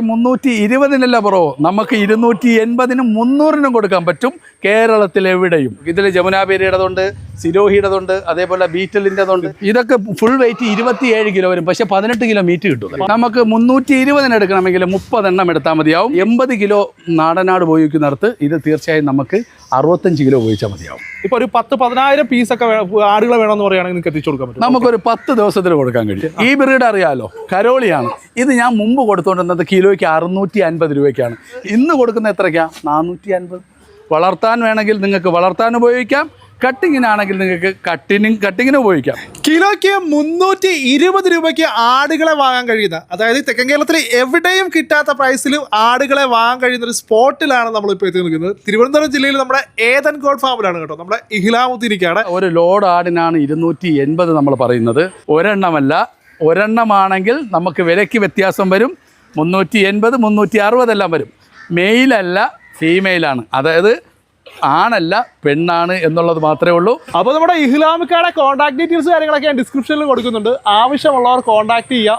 മുന്നൂറ്റി ഇരുപതിനല്ല ബ്രോ നമുക്ക് ഇരുന്നൂറ്റി എൺപതിനും മുന്നൂറിനും കൊടുക്കാൻ പറ്റും കേരളത്തിലെവിടെയും. ഇതിൽ ജമുനാപേരിയുടേതുണ്ട് സിരോഹിയുടേതുണ്ട് അതേപോലെ ബീറ്റലിന്റെതുണ്ട്. ഇതൊക്കെ ഫുൾ വെയിറ്റ് ഇരുപത്തിയേഴ് കിലോ വരും. പക്ഷേ പതിനെട്ട് കിലോ മീറ്റ് കിട്ടും. നമുക്ക് മുന്നൂറ്റി ഇരുപതിന് എടുക്കണമെങ്കിൽ മുപ്പതെണ്ണം എടുത്താൽ മതിയാവും. എൺപത് കിലോ നാടനാട് ഉപയോഗിക്കുന്നിടത്ത് ഇത് തീർച്ചയായും നമുക്ക് അറുപത്തഞ്ച് കിലോ ഉപയോഗിച്ചാൽ മതിയാവും. ഇപ്പൊ ഒരു പത്ത് പതിനായിരം പീസൊക്കെ ആടുകളെ വേണമെന്ന് പറയുകയാണെങ്കിൽ നിങ്ങൾക്ക് എത്തിച്ചു കൊടുക്കാൻ പറ്റും. നമുക്കൊരു പത്ത് ദിവസത്തിൽ കൊടുക്കാൻ കഴിയും. ഈ ബ്രീഡ് അറിയാലോ? കരോളിയാണ്. ഇത് ഞാൻ മുമ്പ് കൊടുത്തുകൊണ്ടിരുന്നത് കിലോയ്ക്ക് അറുന്നൂറ്റി അൻപത് രൂപയ്ക്കാണ്. ഇന്ന് കൊടുക്കുന്ന എത്രയ്ക്കാണ് നാനൂറ്റി അൻപത് വളർത്താൻ വേണമെങ്കിൽ നിങ്ങൾക്ക് വളർത്താൻ ഉപയോഗിക്കാം. കട്ടിങ്ങിനാണെങ്കിൽ നിങ്ങൾക്ക് കട്ടിനും കട്ടിങ്ങിന് ഉപയോഗിക്കാം. കിലോയ്ക്ക് മുന്നൂറ്റി ഇരുപത് രൂപയ്ക്ക് ആടുകളെ വാങ്ങാൻ കഴിയുന്ന അതായത് തെക്കൻ കേരളത്തിൽ എവിടെയും കിട്ടാത്ത പ്രൈസിൽ ആടുകളെ വാങ്ങാൻ കഴിയുന്ന ഒരു സ്പോട്ടിലാണ് നമ്മളിപ്പോൾ എത്തി നിൽക്കുന്നത്. തിരുവനന്തപുരം ജില്ലയിൽ നമ്മുടെ ഏതൻ ഗോഡ് ഫാമിലാണ് കേട്ടോ. നമ്മുടെ ഇഹ്ലാമുദ്ദീനിക്കാണ് ഒരു ലോഡ് ആടിനാണ് ഇരുന്നൂറ്റി എൺപത് നമ്മൾ പറയുന്നത്. ഒരെണ്ണമല്ല ഒരെണ്ണമാണെങ്കിൽ നമുക്ക് വിലയ്ക്ക് വ്യത്യാസം വരും. മുന്നൂറ്റി എൺപത് മുന്നൂറ്റി അറുപതെല്ലാം വരും. മെയിലല്ല ഫീമെയിലാണ്. അതായത് ആണല്ല പെണ്ണാണ് എന്നുള്ളത് മാത്രമേ ഉള്ളൂ. അപ്പോൾ നമ്മുടെ ഇസ്ലാമിക്കാരുടെ കോൺടാക്ട് ഡീറ്റെയിൽസ് കാര്യങ്ങളൊക്കെ ഞാൻ ഡിസ്ക്രിപ്ഷനിൽ കൊടുക്കുന്നുണ്ട്. ആവശ്യമുള്ളവർ കോൺടാക്ട് ചെയ്യുക